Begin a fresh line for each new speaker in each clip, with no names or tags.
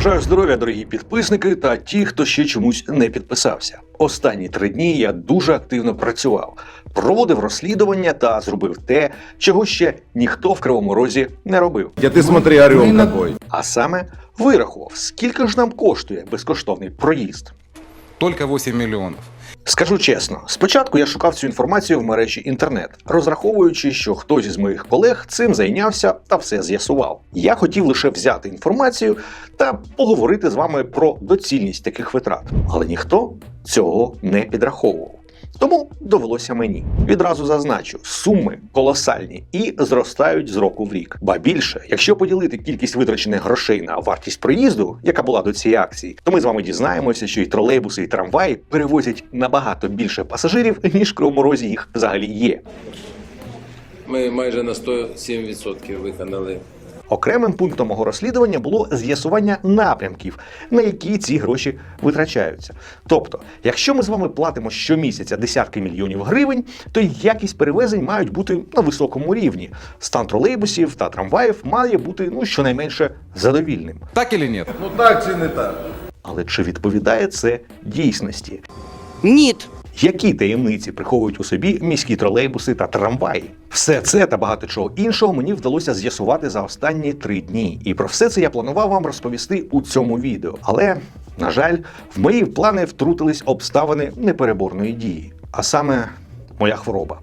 Бажаю здоров'я, дорогі підписники та ті, хто ще чомусь не підписався. Останні три дні я дуже активно працював, проводив розслідування та зробив те, чого ще ніхто в Кривому Розі не робив.
Я ти смотри, орел такой.
А саме вирахував, скільки ж нам коштує безкоштовний проїзд.
Тільки 8 миллионов.
Скажу чесно, спочатку я шукав цю інформацію в мережі інтернет, розраховуючи, що хтось із моїх колег цим зайнявся та все з'ясував. Я хотів лише взяти інформацію та поговорити з вами про доцільність таких витрат, але ніхто цього не підраховував. Тому довелося мені. Відразу зазначу, суми колосальні і зростають з року в рік. Ба більше, якщо поділити кількість витрачених грошей на вартість проїзду, яка була до цієї акції, то ми з вами дізнаємося, що і тролейбуси, і трамваї перевозять набагато більше пасажирів, ніж в їх взагалі є.
Ми майже на 107% виконали.
Окремим пунктом мого розслідування було з'ясування напрямків, на які ці гроші витрачаються. Тобто, якщо ми з вами платимо щомісяця десятки мільйонів гривень, то якість перевезень мають бути на високому рівні. Стан тролейбусів та трамваїв має бути ну щонайменше задовільним.
Так или нет?
Ну так чи не так?
Але чи відповідає це дійсності?
Ніт.
Які таємниці приховують у собі міські тролейбуси та трамваї? Все це та багато чого іншого мені вдалося з'ясувати за останні три дні. І про все це я планував вам розповісти у цьому відео. Але, на жаль, в мої плани втрутились обставини непереборної дії, а саме моя хвороба.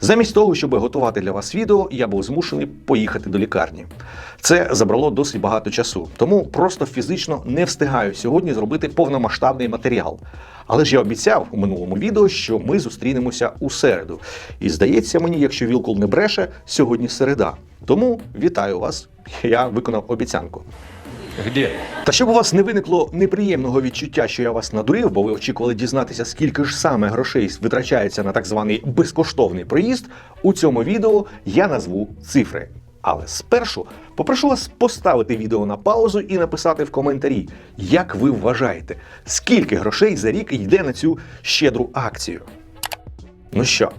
Замість того, щоб готувати для вас відео, я був змушений поїхати до лікарні. Це забрало досить багато часу, тому просто фізично не встигаю сьогодні зробити повномасштабний матеріал. Але ж я обіцяв у минулому відео, що ми зустрінемося у середу. І здається мені, якщо Вілкул не бреше, сьогодні середа. Тому вітаю вас. Я виконав обіцянку.
Где?
Та щоб у вас не виникло неприємного відчуття, що я вас надурив, бо ви очікували дізнатися, скільки ж саме грошей витрачається на так званий безкоштовний проїзд, у цьому відео я назву цифри. Але спершу попрошу вас поставити відео на паузу і написати в коментарі, як ви вважаєте, скільки грошей за рік йде на цю щедру акцію. Ну що,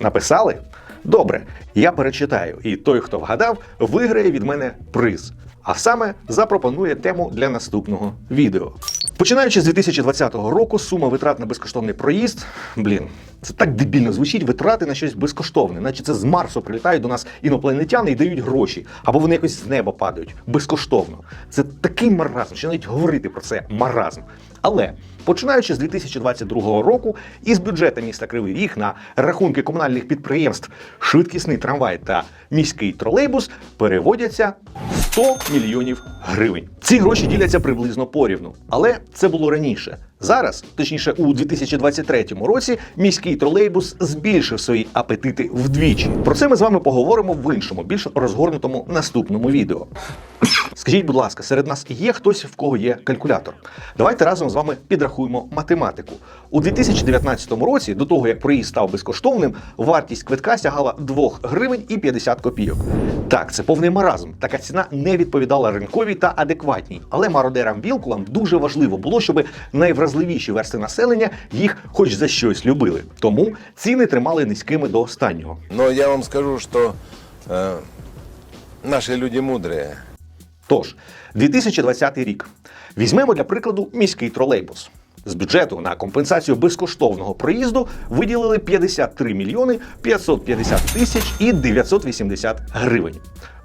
написали? Добре, я перечитаю, і той, хто вгадав, виграє від мене приз. А саме запропонує тему для наступного відео. Починаючи з 2020 року, сума витрат на безкоштовний проїзд. Блін, це так дебільно звучить витрати на щось безкоштовне, наче це з Марсу прилітають до нас інопланетяни і дають гроші, або вони якось з неба падають безкоштовно. Це такий маразм, що навіть говорити про це маразм. Але починаючи з 2022 року, із бюджету міста Кривий Ріг на рахунки комунальних підприємств швидкісний трамвай та міський тролейбус переводяться 100 мільйонів гривень. Ці гроші діляться приблизно порівну, але це було раніше. Зараз, точніше, у 2023 році, міський тролейбус збільшив свої апетити вдвічі. Про це ми з вами поговоримо в іншому, більш розгорнутому наступному відео. Скажіть, будь ласка, серед нас є хтось, в кого є калькулятор? Давайте разом з вами підрахуємо математику. У 2019 році, до того як проїзд став безкоштовним, вартість квитка сягала 2 гривень і 50 копійок. Так, це повний маразм. Така ціна не відповідала ринковій та адекватній. Але мародерам вілкулам дуже важливо було, щоб найвразливіші версти населення їх хоч за щось любили. Тому ціни тримали низькими до останнього.
Но я вам скажу, что э, наши люди мудрые.
Тож, 2020 рік. Візьмемо для прикладу міський тролейбус. З бюджету на компенсацію безкоштовного проїзду виділили 53 мільйони 550 тисяч і 980 гривень.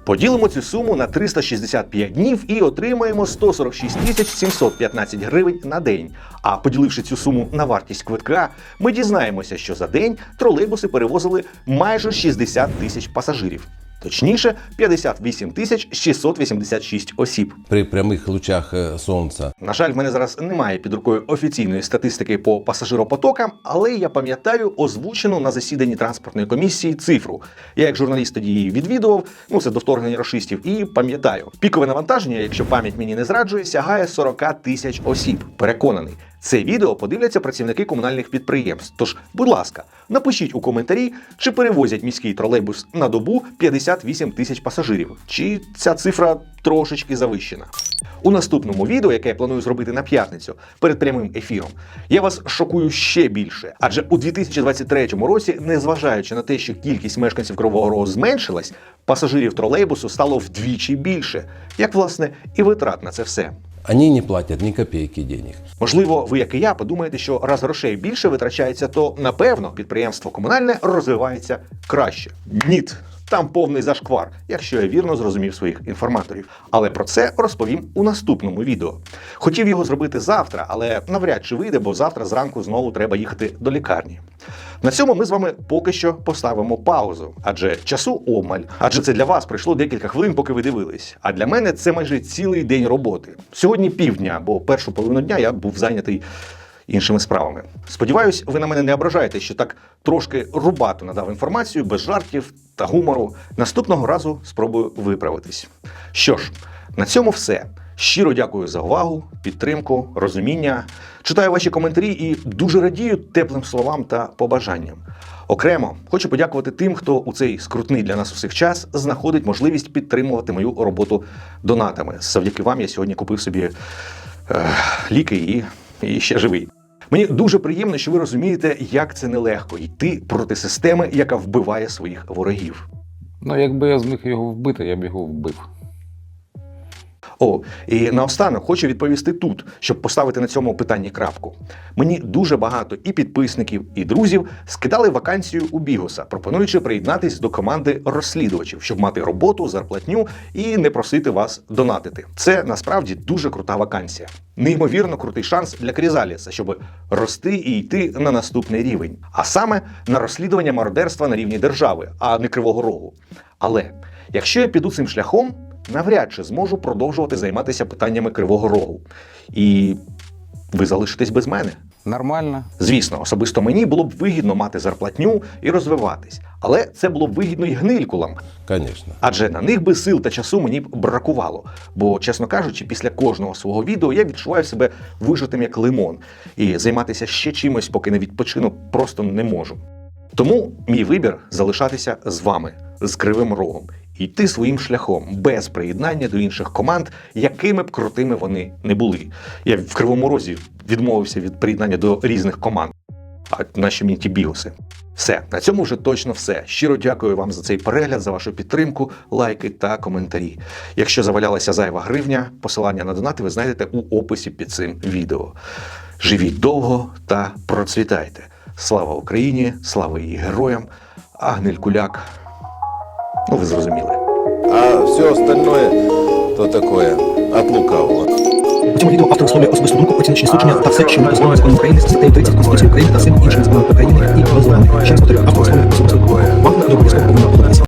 Поділимо цю суму на 365 днів і отримаємо 146 тисяч 715 гривень на день. А поділивши цю суму на вартість квитка, ми дізнаємося, що за день тролейбуси перевозили майже 60 тисяч пасажирів. Точніше, 58 тисяч 686 осіб.
при прямих лучах е, сонця.
На жаль, в мене зараз немає під рукою офіційної статистики по пасажиропотокам, але я пам'ятаю озвучену на засіданні транспортної комісії цифру. Я як журналіст тоді її відвідував, ну це до вторгнення рашистів, і пам'ятаю, пікове навантаження, якщо пам'ять мені не зраджує, сягає 40 тисяч осіб. Переконаний. Це відео подивляться працівники комунальних підприємств. Тож, будь ласка, напишіть у коментарі, чи перевозять міський тролейбус на добу 58 тисяч пасажирів, чи ця цифра трошечки завищена. У наступному відео, яке я планую зробити на п'ятницю перед прямим ефіром, я вас шокую ще більше. Адже у 2023 році, незважаючи на те, що кількість мешканців Кривого Рогу зменшилась, пасажирів тролейбусу стало вдвічі більше, як власне і витрат на це все.
Они не платят ни копейки денег.
Можливо, ви, як і я, подумаєте, що раз грошей більше витрачається, то напевно підприємство комунальне розвивається краще. Ніт. Там повний зашквар, якщо я вірно зрозумів своїх інформаторів. Але про це розповім у наступному відео. Хотів його зробити завтра, але навряд чи вийде, бо завтра зранку знову треба їхати до лікарні. На цьому ми з вами поки що поставимо паузу, адже часу обмаль. Адже це для вас пройшло декілька хвилин, поки ви дивились. А для мене це майже цілий день роботи. Сьогодні півдня, бо першу половину дня я був зайнятий іншими справами. Сподіваюсь, ви на мене не ображаєте, що так трошки рубато надав інформацію без жартів та гумору. Наступного разу спробую виправитись. Що ж, на цьому все. Щиро дякую за увагу, підтримку, розуміння. Читаю ваші коментарі і дуже радію теплим словам та побажанням. Окремо хочу подякувати тим, хто у цей скрутний для нас усіх час знаходить можливість підтримувати мою роботу донатами. Завдяки вам я сьогодні купив собі е, ліки і, і ще живий. Мені дуже приємно, що ви розумієте, як це нелегко йти проти системи, яка вбиває своїх ворогів.
Ну, якби я зміг його вбити, я б його вбив.
О, і наостанок хочу відповісти тут, щоб поставити на цьому питанні крапку. Мені дуже багато і підписників, і друзів скидали вакансію у Бігоса, пропонуючи приєднатись до команди розслідувачів, щоб мати роботу, зарплатню і не просити вас донатити. Це насправді дуже крута вакансія. Неймовірно крутий шанс для Крізаліса, щоб рости і йти на наступний рівень, а саме на розслідування мародерства на рівні держави, а не кривого рогу. Але якщо я піду цим шляхом, навряд чи зможу продовжувати займатися питаннями кривого рогу. І ви залишитесь без мене.
Нормально.
Звісно, особисто мені було б вигідно мати зарплатню і розвиватись, але це було б вигідно й гнилькулам,
Конечно.
адже на них би сил та часу мені б бракувало. Бо, чесно кажучи, після кожного свого відео я відчуваю себе вижитим як лимон, і займатися ще чимось, поки не відпочину, просто не можу. Тому мій вибір залишатися з вами, з кривим рогом, йти своїм шляхом без приєднання до інших команд, якими б крутими вони не були. Я в кривому розі відмовився від приєднання до різних команд. А наші мені ті бігоси. Все, на цьому вже точно все. Щиро дякую вам за цей перегляд, за вашу підтримку, лайки та коментарі. Якщо завалялася зайва гривня, посилання на донати ви знайдете у описі під цим відео. Живіть довго та процвітайте. Слава Україні, слава її героям, а гнилькуляк. Ну, ви зрозуміли.
А все остальное, то такое, от лукавого.
У цьому відео автор висловлює особисту думку, оціночні судження та все, що не дозволено законом України, статтею 30 Конституції України та всім іншим законом України і дозволеним. Ще раз повторюю, автор висловлює особисту думку. Вам не обов'язково повинна подобатися.